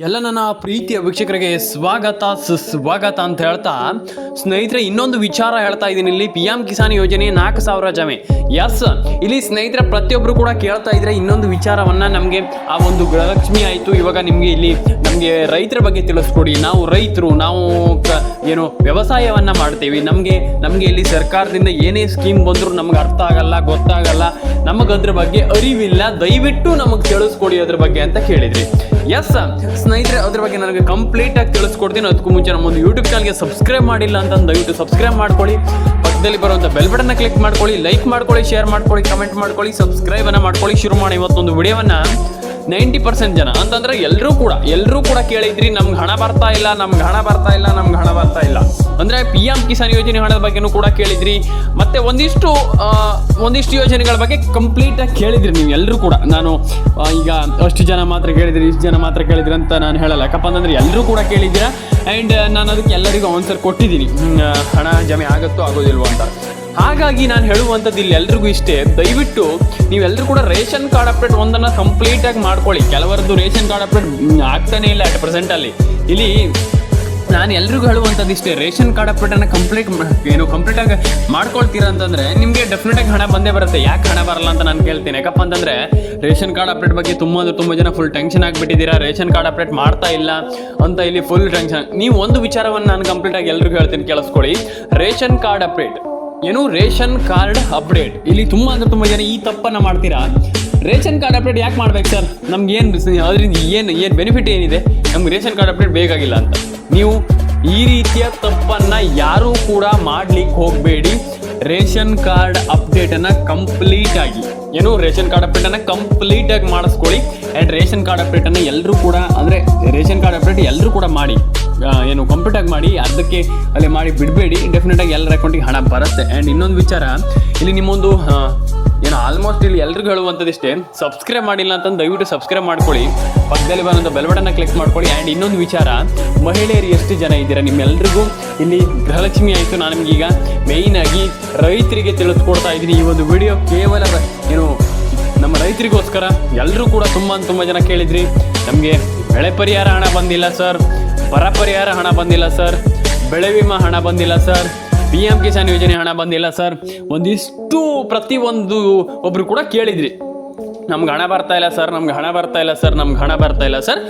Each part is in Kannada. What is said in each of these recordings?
ಎಲ್ಲ ನನ್ನ ಪ್ರೀತಿಯ ವೀಕ್ಷಕರಿಗೆ ಸ್ವಾಗತ, ಸುಸ್ವಾಗತ ಅಂತ ಹೇಳ್ತಾ ಸ್ನೇಹಿತರೆ, ಇನ್ನೊಂದು ವಿಚಾರ ಹೇಳ್ತಾ ಇದ್ದೀನಿ. ಇಲ್ಲಿ ಪಿ ಎಂ ಕಿಸಾನ್ ಯೋಜನೆ ನಾಲ್ಕು ಸಾವಿರ ಜಮೆ. ಎಸ್ ಇಲ್ಲಿ ಸ್ನೇಹಿತರೆ ಪ್ರತಿಯೊಬ್ಬರು ಕೂಡ ಕೇಳ್ತಾ ಇದ್ರೆ ಇನ್ನೊಂದು ವಿಚಾರವನ್ನ ನಮಗೆ ಆ ಒಂದು ಗೃಹಲಕ್ಷ್ಮಿ ಆಯಿತು. ಇವಾಗ ನಿಮಗೆ ಇಲ್ಲಿ ನಮಗೆ ರೈತರ ಬಗ್ಗೆ ತಿಳಿಸ್ಕೊಡಿ. ನಾವು ರೈತರು, ನಾವು ಏನು ವ್ಯವಸಾಯವನ್ನ ಮಾಡ್ತೀವಿ. ನಮಗೆ ನಮಗೆ ಇಲ್ಲಿ ಸರ್ಕಾರದಿಂದ ಏನೇ ಸ್ಕೀಮ್ ಬಂದರೂ ನಮ್ಗೆ ಅರ್ಥ ಆಗಲ್ಲ, ಗೊತ್ತಾಗಲ್ಲ. ನಮಗೆ ಅದ್ರ ಬಗ್ಗೆ ಅರಿವಿಲ್ಲ. ದಯವಿಟ್ಟು ನಮಗೆ ತಿಳಿಸ್ಕೊಡಿ ಅದ್ರ ಬಗ್ಗೆ ಅಂತ ಕೇಳಿದ್ರಿ. ಎಸ್ ಸ್ನೇಹಿತರೆ, ಅದ್ರ ಬಗ್ಗೆ ನನಗೆ ಕಂಪ್ಲೀಟ್ ಆಗಿ ತಿಳಿಸ್ಕೊಡ್ತೀನಿ. ಅದಕ್ಕೂ ಮುಂಚೆ ನಮ್ಮ ಒಂದು ಯೂಟ್ಯೂಬ್ ಚಾನಲ್ಗೆ ಸಬ್ಸ್ಕ್ರೈಬ್ ಮಾಡಿಲ್ಲ ಅಂತ ದಯವಿಟ್ಟು ಸಬ್ಸ್ಕ್ರೈಬ್ ಮಾಡ್ಕೊಳ್ಳಿ. ಪಕ್ಕದಲ್ಲಿ ಬರುವಂಥ ಬೆಲ್ ಬಟನ್ನ ಕ್ಲಿಕ್ ಮಾಡ್ಕೊಳ್ಳಿ ಲೈಕ್ ಮಾಡ್ಕೊಳ್ಳಿ ಶೇರ್ ಮಾಡ್ಕೊಳ್ಳಿ ಕಮೆಂಟ್ ಮಾಡ್ಕೊಳ್ಳಿ ಸಬ್ಸ್ಕ್ರೈಬ್ ಅನ್ನ ಮಾಡ್ಕೊಳ್ಳಿ. ಶುರು ಮಾಡಿ ಇವತ್ತೊಂದು ವಿಡಿಯೋವನ್ನ. ನೈಂಟಿ ಪರ್ಸೆಂಟ್ ಜನ. ಅಂತಂದ್ರೆ ಎಲ್ಲರೂ ಕೂಡ ಎಲ್ಲರೂ ಕೂಡ ಕೇಳಿದ್ರಿ, ನಮ್ಗೆ ಹಣ ಬರ್ತಾ ಇಲ್ಲ, ನಮ್ಗೆ ಹಣ ಬರ್ತಾ ಇಲ್ಲ, ನಮ್ಗೆ ಹಣ ಬರ್ತಾ ಇಲ್ಲ. ಅಂದ್ರೆ ಪಿ ಎಂ ಕಿಸಾನ್ ಯೋಜನೆ ಹಣದ ಬಗ್ಗೆನೂ ಕೂಡ ಕೇಳಿದ್ರಿ. ಮತ್ತೆ ಒಂದಿಷ್ಟು ಒಂದಿಷ್ಟು ಯೋಜನೆಗಳ ಬಗ್ಗೆ ಕಂಪ್ಲೀಟ್ ಆಗಿ ಕೇಳಿದ್ರಿ ನೀವು ಎಲ್ಲರೂ ಕೂಡ. ನಾನು ಈಗ ಅಷ್ಟು ಜನ ಮಾತ್ರ ಕೇಳಿದ್ರಿ, ಇಷ್ಟು ಜನ ಮಾತ್ರ ಕೇಳಿದ್ರಿ ಅಂತ ನಾನು ಹೇಳಲ್ಲ. ಯಾಕಪ್ಪ ಅಂತಂದ್ರೆ ಎಲ್ಲರೂ ಕೂಡ ಕೇಳಿದ್ದೀರಾ? ಆ್ಯಂಡ್ ನಾನು ಅದಕ್ಕೆ ಎಲ್ಲರಿಗೂ ಆನ್ಸರ್ ಕೊಟ್ಟಿದ್ದೀನಿ. ಹಣ ಜಮೆ ಆಗುತ್ತೋ, ಆಗೋದಿಲ್ವೋ ಅಂತ. ಹಾಗಾಗಿ ನಾನು ಹೇಳುವಂಥದ್ದು ಇಲ್ಲಿ ಎಲ್ರಿಗೂ ಇಷ್ಟೇ. ದಯವಿಟ್ಟು ನೀವೆಲ್ಲರೂ ಕೂಡ ರೇಷನ್ ಕಾರ್ಡ್ ಅಪ್ಡೇಟ್ ಒಂದನ್ನು ಕಂಪ್ಲೀಟ್ ಆಗಿ ಮಾಡ್ಕೊಳ್ಳಿ. ಕೆಲವರದ್ದು ರೇಷನ್ ಕಾರ್ಡ್ ಅಪ್ಡೇಟ್ ಆಗ್ತಾನೇ ಇಲ್ಲ ಅಟ್ ಪ್ರೆಸೆಂಟಲ್ಲಿ ಇಲ್ಲಿ ನಾನು ಎಲ್ರಿಗೂ ಹೇಳುವಂಥದ್ದು ಇಷ್ಟೇ. ರೇಷನ್ ಕಾರ್ಡ್ ಅಪ್ಡೇಟನ್ನು ಕಂಪ್ಲೀಟ್ ಏನು ಕಂಪ್ಲೀಟ್ ಆಗಿ ಮಾಡ್ಕೊಳ್ತೀರಾ ಅಂತಂದ್ರೆ ನಿಮಗೆ ಡೆಫಿನೆಟ್ ಆಗಿ ಹಣ ಬಂದೇ ಬರುತ್ತೆ. ಯಾಕೆ ಹಣ ಬರಲ್ಲ ಅಂತ ನಾನು ಕೇಳ್ತೀನಿ. ಯಾಕಪ್ಪ ಅಂತಂದ್ರೆ ರೇಷನ್ ಕಾರ್ಡ್ ಅಪ್ಡೇಟ್ ಬಗ್ಗೆ ತುಂಬ ಅಂದರೆ ತುಂಬ ಜನ ಫುಲ್ ಟೆನ್ಷನ್ ಆಗಿಬಿಟ್ಟಿದ್ದೀರಾ. ರೇಷನ್ ಕಾರ್ಡ್ ಅಪ್ಡೇಟ್ ಮಾಡ್ತಾ ಇಲ್ಲ ಅಂತ ಇಲ್ಲಿ ಫುಲ್ ಟೆನ್ಷನ್ ನೀವು ಒಂದು ವಿಚಾರವನ್ನು ನಾನು ಕಂಪ್ಲೀಟ್ ಆಗಿ ಎಲ್ರಿಗೂ ಹೇಳ್ತೀನಿ, ಕೇಳಿಸ್ಕೊಳ್ಳಿ. Ration card update. ಏನು ರೇಷನ್ ಕಾರ್ಡ್ ಅಪ್ಡೇಟ್. ಇಲ್ಲಿ ತುಂಬ ಅಂದ್ರೆ ತುಂಬ ಜನ ಈ ತಪ್ಪನ್ನು ಮಾಡ್ತೀರಾ? ರೇಷನ್ ಕಾರ್ಡ್ ಅಪ್ಡೇಟ್ ಯಾಕೆ ಮಾಡ್ಬೇಕು ಸರ್? ನಮ್ಗೆ ಏನು ಅದರಿಂದ ಏನು ಏನು ಬೆನಿಫಿಟ್ ಏನಿದೆ? ನಮ್ಗೆ ರೇಷನ್ ಕಾರ್ಡ್ ಅಪ್ಡೇಟ್ ಬೇಕಾಗಿಲ್ಲ ಅಂತ. ನೀವು ಈ ರೀತಿಯ ತಪ್ಪನ್ನು ಯಾರೂ ಕೂಡ ಮಾಡ್ಲಿಕ್ಕೆ ಹೋಗಬೇಡಿ. ರೇಷನ್ ಕಾರ್ಡ್ ಅಪ್ಡೇಟನ್ನು ಕಂಪ್ಲೀಟ್ ಆಗಿ. ಏನು ರೇಷನ್ ಕಾರ್ಡ್ ಅಪ್ಡೇಟನ್ನು ಕಂಪ್ಲೀಟ್ ಆಗಿ ಮಾಡಿಸ್ಕೊಳ್ಳಿ. ಆ್ಯಂಡ್ ರೇಷನ್ ಕಾರ್ಡ್ ಅಪ್ಡೇಟನ್ನು ಎಲ್ಲರೂ ಕೂಡ, ಅಂದರೆ ರೇಷನ್ ಕಾರ್ಡ್ ಅಪ್ಡೇಟ್ ಎಲ್ಲರೂ ಕೂಡ ಮಾಡಿ ಏನು ಕಂಪ್ಲೀಟ್ ಆಗಿ ಮಾಡಿ ಅದಕ್ಕೆ ಅಲ್ಲಿ ಮಾಡಿ ಬಿಡಬೇಡಿ. ಡೆಫಿನೆಟ್ ಆಗಿ ಎಲ್ಲರ ಅಕೌಂಟಿಗೆ ಹಣ ಬರುತ್ತೆ. ಆ್ಯಂಡ್ ಇನ್ನೊಂದು ವಿಚಾರ, ಇಲ್ಲಿ ನಿಮ್ಮೊಂದು ಏನು ಆಲ್ಮೋಸ್ಟ್ ಇಲ್ಲಿ ಎಲ್ರಿಗೂ ಹೇಳುವಂಥದ್ದಿಷ್ಟೇ ಸಬ್ಸ್ಕ್ರೈಬ್ ಮಾಡಿಲ್ಲ ಅಂತಂದು ದಯವಿಟ್ಟು ಸಬ್ಸ್ಕ್ರೈಬ್ ಮಾಡ್ಕೊಳ್ಳಿ. ಪಕ್ಕದಲ್ಲಿ ಬಂದಂಥ ಬೆಲ್ಬಟನ್ನ ಕ್ಲಿಕ್ ಮಾಡ್ಕೊಳ್ಳಿ. ಆ್ಯಂಡ್ ಇನ್ನೊಂದು ವಿಚಾರ, ಮಹಿಳೆಯರು ಎಷ್ಟು ಜನ ಇದ್ದೀರಾ ನಿಮ್ಮೆಲ್ಲರಿಗೂ ಇಲ್ಲಿ ಗೃಹಲಕ್ಷ್ಮಿ ಆಯಿತು, ನಾನು ನಿಮಗೀಗ ಆಗಿ ರೈತರಿಗೆ ತಿಳಿಸ್ಕೊಡ್ತಾ ಇದ್ದೀನಿ. ಈ ಒಂದು ವಿಡಿಯೋ ಕೇವಲ ಏನು, ನಮ್ಮ ರೈತರಿಗೋಸ್ಕರ ಎಲ್ಲರೂ ಕೂಡ ತುಂಬ ತುಂಬ ಜನ ಕೇಳಿದ್ರಿ. ನಮಗೆ ಬೆಳೆ ಪರಿಹಾರ ಹಣ ಬಂದಿಲ್ಲ ಸರ್ ಬರ ಪರಿಹಾರ ಹಣ ಬಂದಿಲ್ಲ ಸರ್ ಬೆಳೆ ವಿಮಾ ಹಣ ಬಂದಿಲ್ಲ ಸರ್ ಪಿ ಎಂ ಕಿಸಾನ್ ಯೋಜನೆ ಹಣ ಬಂದಿಲ್ಲ ಸರ್. ಒಂದಿಷ್ಟು ಪ್ರತಿಯೊಂದು ಒಬ್ರು ಕೂಡ ಕೇಳಿದ್ರಿ. ನಮ್ಗೆ ಹಣ ಬರ್ತಾ ಇಲ್ಲ ಸರ್, ನಮ್ಗೆ ಹಣ ಬರ್ತಾ ಇಲ್ಲ ಸರ್, ನಮ್ಗೆ ಹಣ ಬರ್ತಾ ಇಲ್ಲ ಸರ್.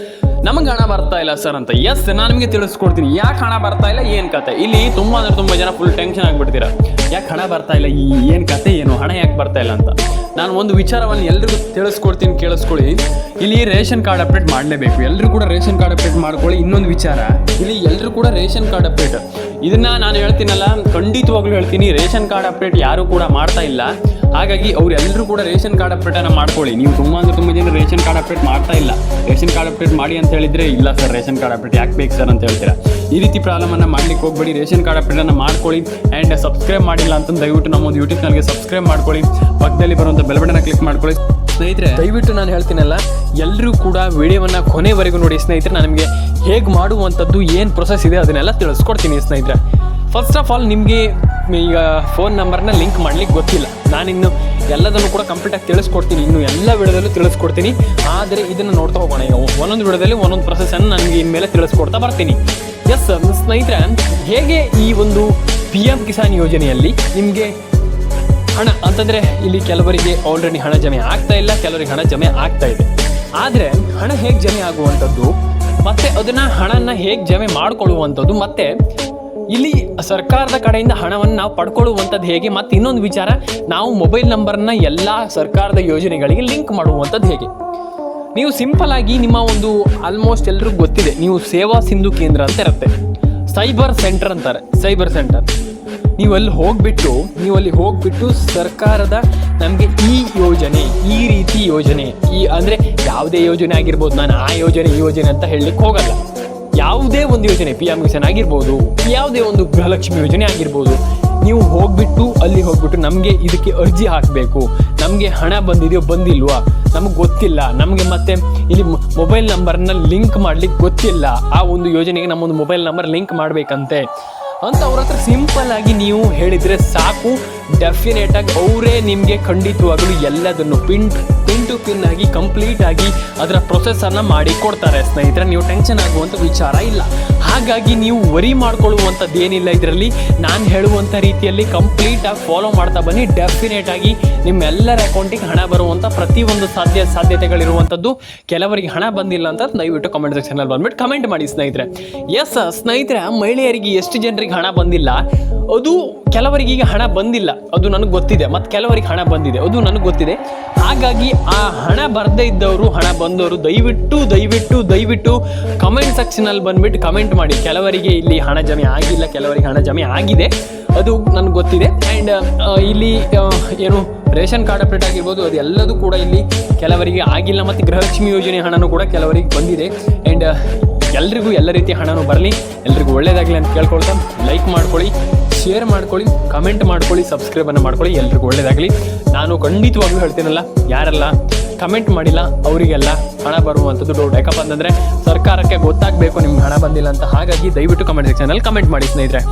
ನಮ್ಗೆ ಹಣ ಬರ್ತಾ ಇಲ್ಲ ಸರ್ ಅಂತ. ಎಸ್ ನಾನು ನಿಮಗೆ ತಿಳಿಸ್ಕೊಡ್ತೀನಿ. ಯಾಕೆ ಹಣ ಬರ್ತಾ ಇಲ್ಲ, ಏನು ಕತೆ? ಇಲ್ಲಿ ತುಂಬ ಅಂದ್ರೆ ತುಂಬ ಜನ ಫುಲ್ ಟೆನ್ಷನ್ ಆಗಿಬಿಡ್ತೀರ. ಯಾಕೆ ಹಣ ಬರ್ತಾ ಇಲ್ಲ ಏನು ಕತೆ, ಏನು? ಹಣ ಯಾಕೆ ಬರ್ತಾ ಇಲ್ಲ ಅಂತ. ನಾನು ಒಂದು ವಿಚಾರವನ್ನು ಎಲ್ರಿಗೂ ತಿಳಿಸ್ಕೊಡ್ತೀನಿ, ಕೇಳಿಸ್ಕೊಳ್ಳಿ. ಇಲ್ಲಿ ರೇಷನ್ ಕಾರ್ಡ್ ಅಪ್ಡೇಟ್ ಮಾಡಲೇಬೇಕು. ಎಲ್ಲರೂ ಕೂಡ ರೇಷನ್ ಕಾರ್ಡ್ ಅಪ್ಡೇಟ್ ಮಾಡ್ಕೊಳ್ಳಿ. ಇನ್ನೊಂದು ವಿಚಾರ. ಇಲ್ಲಿ ಎಲ್ಲರೂ ಕೂಡ ರೇಷನ್ ಕಾರ್ಡ್ ಅಪ್ಡೇಟ್. ಇದನ್ನ ನಾನು ಹೇಳ್ತೀನಲ್ಲ, ಖಂಡಿತವಾಗ್ಲೂ ಹೇಳ್ತೀನಿ. ರೇಷನ್ ಕಾರ್ಡ್ ಅಪ್ಡೇಟ್ ಯಾರು ಕೂಡ ಮಾಡ್ತಾ ಇಲ್ಲ. ಹಾಗಾಗಿ ಅವ್ರು ಎಲ್ಲರೂ ಕೂಡ ರೇಷನ್ ಕಾರ್ಡ್ ಅಪ್ಡೇಟನ್ನು ಮಾಡ್ಕೊಳ್ಳಿ. ನೀವು ತುಂಬ ಅಂದ್ರೆ ತುಂಬ ಜನ ರೇಷನ್ ಕಾರ್ಡ್ ಅಪ್ಡೇಟ್ ಮಾಡ್ತಾ ಇಲ್ಲ. ರೇಷನ್ ಕಾರ್ಡ್ ಅಪ್ಡೇಟ್ ಮಾಡಿ ಅಂತ ಹೇಳಿದ್ರೆ ಇಲ್ಲ ಸರ್, ರೇಷನ್ ಕಾರ್ಡ್ ಅಪ್ಡೇಟ್ ಯಾಕೆ ಬೇಕು ಸರ್ ಅಂತ ಹೇಳ್ತೀರಾ? ಈ ರೀತಿ ಪ್ರಾಬ್ಲಮನ್ನು ಮಾಡ್ಲಿಕ್ಕೆ ಹೋಗ್ಬೇಡಿ. ರೇಷನ್ ಕಾರ್ಡ್ ಅಪ್ಡೇಟನ್ನು ಮಾಡ್ಕೊಳ್ಳಿ ಆ್ಯಂಡ್ ಸಬ್ಸ್ಕ್ರೈಬ್ ಮಾಡಿಲ್ಲ ಅಂತ ದಯವಿಟ್ಟು ನಮ್ಮ ಒಂದು ಯೂಟ್ಯೂಬ್ ಚಾನಲ್ಗೆ ಸಬ್ಸ್ಕ್ರೈಬ್ ಮಾಡ್ಕೊಳ್ಳಿ. ಪಕ್ಕದಲ್ಲಿ ಬರುವಂಥ ಬೆಲ್ ಬಟನ್ನ ಕ್ಲಿಕ್ ಮಾಡ್ಕೊಳ್ಳಿ. ಸ್ನೇಹಿತರೆ, ದಯವಿಟ್ಟು ನಾನು ಹೇಳ್ತೀನಲ್ಲ ಎಲ್ಲರೂ ಕೂಡ ವಿಡಿಯೋವನ್ನು ಕೊನೆವರೆಗೂ ನೋಡಿ ಸ್ನೇಹಿತರೆ ನಾನು ನಿಮಗೆ ಹೇಗೆ ಮಾಡುವಂಥದ್ದು, ಏನು ಪ್ರೊಸೆಸ್ ಇದೆ ಅದನ್ನೆಲ್ಲ ತಿಳಿಸ್ಕೊಡ್ತೀನಿ ಸ್ನೇಹಿತರೆ. ಫಸ್ಟ್ ಆಫ್ ಆಲ್ ನಿಮಗೆ ಈಗ ಫೋನ್ ನಂಬರ್ನ ಲಿಂಕ್ ಮಾಡ್ಲಿಕ್ಕೆ ಗೊತ್ತಿಲ್ಲ. ನಾನಿನ್ನು ಎಲ್ಲದನ್ನು ಕೂಡ ಕಂಪ್ಲೀಟಾಗಿ ತಿಳಿಸ್ಕೊಡ್ತೀನಿ. ಇನ್ನು ಎಲ್ಲ ವಿಡಿಯೋದಲ್ಲೂ ತಿಳಿಸ್ಕೊಡ್ತೀನಿ. ಆದರೆ ಇದನ್ನು ನೋಡ್ತಾ ಹೋಗೋಣ ಈಗ. ಒಂದೊಂದು ವಿಡಿಯೋದಲ್ಲಿ ಒಂದೊಂದು ಪ್ರೊಸೆಸನ್ನು ನನಗೆ ಇನ್ಮೇಲೆ ತಿಳಿಸ್ಕೊಡ್ತಾ ಬರ್ತೀನಿ. ಎಸ್ ಸ್ನೇಹಿತರೆ, ಹೇಗೆ ಈ ಒಂದು ಪಿ ಎಂ ಕಿಸಾನ್ ಯೋಜನೆಯಲ್ಲಿ ನಿಮಗೆ ಹಣ ಅಂತಂದ್ರೆ ಇಲ್ಲಿ ಕೆಲವರಿಗೆ ಆಲ್ರೆಡಿ ಹಣ ಜಮೆ ಆಗ್ತಾ ಇಲ್ಲ, ಕೆಲವರಿಗೆ ಹಣ ಜಮೆ ಆಗ್ತಾ ಇದೆ. ಆದರೆ ಹಣ ಹೇಗೆ ಜಮೆ ಆಗುವಂಥದ್ದು? ಮತ್ತೆ ಅದನ್ನ ಹಣನ ಹೇಗೆ ಜಮೆ ಮಾಡ್ಕೊಳ್ಳುವಂಥದ್ದು? ಮತ್ತೆ ಇಲ್ಲಿ ಸರ್ಕಾರದ ಕಡೆಯಿಂದ ಹಣವನ್ನು ನಾವು ಪಡ್ಕೊಳ್ಳುವಂಥದ್ದು ಹೇಗೆ? ಮತ್ತು ಇನ್ನೊಂದು ವಿಚಾರ, ನಾವು ಮೊಬೈಲ್ ನಂಬರ್ನ ಎಲ್ಲ ಸರ್ಕಾರದ ಯೋಜನೆಗಳಿಗೆ ಲಿಂಕ್ ಮಾಡುವಂಥದ್ದು ಹೇಗೆ? ನೀವು ಸಿಂಪಲ್ ಆಗಿ ನಿಮ್ಮ ಒಂದು ಆಲ್ಮೋಸ್ಟ್ ಎಲ್ರಿಗೂ ಗೊತ್ತಿದೆ, ನೀವು ಸೇವಾ ಸಿಂಧು ಕೇಂದ್ರ ಅಂತ ಇರುತ್ತೆ. ಸೈಬರ್ ಸೆಂಟರ್ ಅಂತಾರೆ ಸೈಬರ್ ಸೆಂಟರ್ ನೀವು ಅಲ್ಲಿ ಹೋಗ್ಬಿಟ್ಟು ನೀವು ಅಲ್ಲಿ ಹೋಗ್ಬಿಟ್ಟು ಸರ್ಕಾರದ ನಮಗೆ ಈ ಯೋಜನೆ, ಈ ರೀತಿ ಯೋಜನೆ, ಈ ಅಂದರೆ ಯಾವುದೇ ಯೋಜನೆ ಆಗಿರ್ಬೋದು, ನಾನು ಆ ಯೋಜನೆ, ಈ ಯೋಜನೆ ಅಂತ ಹೇಳಲಿಕ್ಕೆ ಹೋಗಲ್ಲ. ಯಾವುದೇ ಒಂದು ಯೋಜನೆ ಪಿ ಎಂ ಕಿಸಾನ್ ಆಗಿರ್ಬೋದು, ಯಾವುದೇ ಒಂದು ಗೃಹಲಕ್ಷ್ಮಿ ಯೋಜನೆ ಆಗಿರ್ಬೋದು, ನೀವು ಹೋಗ್ಬಿಟ್ಟು, ಅಲ್ಲಿ ಹೋಗ್ಬಿಟ್ಟು ನಮಗೆ ಇದಕ್ಕೆ ಅರ್ಜಿ ಹಾಕಬೇಕು. ನಮಗೆ ಹಣ ಬಂದಿದೆಯೋ ಬಂದಿಲ್ವಾ, ನಮಗೆ ಗೊತ್ತಿಲ್ಲ. ನಮಗೆ ಮತ್ತೆ ಇಲ್ಲಿ ಮೊಬೈಲ್ ನಂಬರ್ನ ಲಿಂಕ್ ಮಾಡ್ಲಿಕ್ಕೆ ಗೊತ್ತಿಲ್ಲ. ಆ ಒಂದು ಯೋಜನೆಗೆ ನಮ್ಮೊಂದು ಮೊಬೈಲ್ ನಂಬರ್ ಲಿಂಕ್ ಮಾಡಬೇಕಂತೆ. ಅಂತ ಅವ್ರ ಹತ್ರ ಸಿಂಪಲ್ ಆಗಿ ನೀವು ಹೇಳಿದರೆ ಸಾಕು. ಡೆಫಿನೆಟ್ ಆಗಿ ಅವರೇ ನಿಮಗೆ ಖಂಡಿತವಾಗಲೂ ಎಲ್ಲದನ್ನು ಪಿನ್ ಪಿನ್ ಟು ಪಿನ್ ಆಗಿ ಕಂಪ್ಲೀಟ್ ಆಗಿ ಅದರ ಪ್ರೊಸೆಸರ್ನ ಮಾಡಿ ಕೊಡ್ತಾರೆ. ಸ್ನೇಹಿತರೆ, ನೀವು ಟೆನ್ಷನ್ ಆಗುವಂಥ ವಿಚಾರ ಇಲ್ಲ. ಹಾಗಾಗಿ ನೀವು ವರಿ ಮಾಡ್ಕೊಳ್ಳುವಂಥದ್ದು ಏನಿಲ್ಲ ಇದರಲ್ಲಿ. ನಾನು ಹೇಳುವಂಥ ರೀತಿಯಲ್ಲಿ ಕಂಪ್ಲೀಟಾಗಿ ಫಾಲೋ ಮಾಡ್ತಾ ಬನ್ನಿ. ಡೆಫಿನೆಟ್ ಆಗಿ ನಿಮ್ಮೆಲ್ಲರ ಅಕೌಂಟಿಗೆ ಹಣ ಬರುವಂಥ ಪ್ರತಿಯೊಂದು ಸಾಧ್ಯ ಸಾಧ್ಯತೆಗಳಿರುವಂಥದ್ದು ಕೆಲವರಿಗೆ ಹಣ ಬಂದಿಲ್ಲ ಅಂತ ದಯವಿಟ್ಟು ಕಮೆಂಟ್ ಸೆಕ್ಷನಲ್ಲಿ ಬಂದ್ಬಿಟ್ಟು ಕಮೆಂಟ್ ಮಾಡಿ ಸ್ನೇಹಿತರೆ. ಎಸ್ ಸ್ನೇಹಿತರೆ, ಮಹಿಳೆಯರಿಗೆ ಎಷ್ಟು ಜನರಿಗೆ ಹಣ ಬಂದಿಲ್ಲ? ಅದು ಕೆಲವರಿಗೆ ಈಗ ಹಣ ಬಂದಿಲ್ಲ. ಅದು ನನಗೆ ಗೊತ್ತಿದೆ. ಮತ್ತು ಕೆಲವರಿಗೆ ಹಣ ಬಂದಿದೆ. ಅದು ನನಗೆ ಗೊತ್ತಿದೆ. ಹಾಗಾಗಿ ಆ ಹಣ ಬರದೇ ಇದ್ದವರು, ಹಣ ಬಂದವರು, ದಯವಿಟ್ಟು ದಯವಿಟ್ಟು ದಯವಿಟ್ಟು ಕಮೆಂಟ್ ಸೆಕ್ಷನಲ್ಲಿ ಬಂದ್ಬಿಟ್ಟು ಕಮೆಂಟ್ ಮಾಡಿ. ಕೆಲವರಿಗೆ ಇಲ್ಲಿ ಹಣ ಜಮೆ ಆಗಿಲ್ಲ, ಕೆಲವರಿಗೆ ಹಣ ಜಮೆ ಆಗಿದೆ. ಅದು ನನಗೆ ಗೊತ್ತಿದೆ. ಆ್ಯಂಡ್ ಇಲ್ಲಿ ಏನು, ರೇಷನ್ ಕಾರ್ಡ್ ಅಪ್ಡೇಟ್ ಆಗಿರ್ಬೋದು. ಅದೆಲ್ಲದೂ ಕೂಡ ಇಲ್ಲಿ ಕೆಲವರಿಗೆ ಆಗಿಲ್ಲ. ಮತ್ತು ಗೃಹಲಕ್ಷ್ಮಿ ಯೋಜನೆ ಹಣನೂ ಕೂಡ ಕೆಲವರಿಗೆ ಬಂದಿದೆ. ಆ್ಯಂಡ್ ಎಲ್ರಿಗೂ ಎಲ್ಲ ರೀತಿಯ ಹಣನೂ ಬರಲಿ. ಎಲ್ರಿಗೂ ಒಳ್ಳೇದಾಗಲಿ ಅಂತ ಕೇಳ್ಕೊಳ್ತಾ ಲೈಕ್ ಮಾಡ್ಕೊಳ್ಳಿ. ಶೇರ್ ಮಾಡ್ಕೊಳ್ಳಿ ಕಮೆಂಟ್ ಮಾಡ್ಕೊಳ್ಳಿ ಸಬ್ಸ್ಕ್ರೈಬನ್ನು ಮಾಡ್ಕೊಳ್ಳಿ, ಎಲ್ರಿಗೂ ಒಳ್ಳೇದಾಗಲಿ. ನಾನು ಖಂಡಿತವಾಗ್ಲೂ ಹೇಳ್ತೀನಲ್ಲ, ಯಾರೆಲ್ಲ ಕಮೆಂಟ್ ಮಾಡಿಲ್ಲ, ಅವರಿಗೆಲ್ಲ ಹಣ ಬರುವಂಥದ್ದು ಡೌಟ್ ಯಾಕಪ್ಪ ಅಂತಂದರೆ ಸರ್ಕಾರಕ್ಕೆ ಗೊತ್ತಾಗಬೇಕು, ನಿಮ್ಗೆ ಹಣ ಬಂದಿಲ್ಲ ಅಂತ. ಹಾಗಾಗಿ ದಯವಿಟ್ಟು ಕಮೆಂಟ್ ಸೆಕ್ಷನಲ್ಲಿ ಕಮೆಂಟ್ ಮಾಡಿ ಸ್ನೇಹಿತರೆ.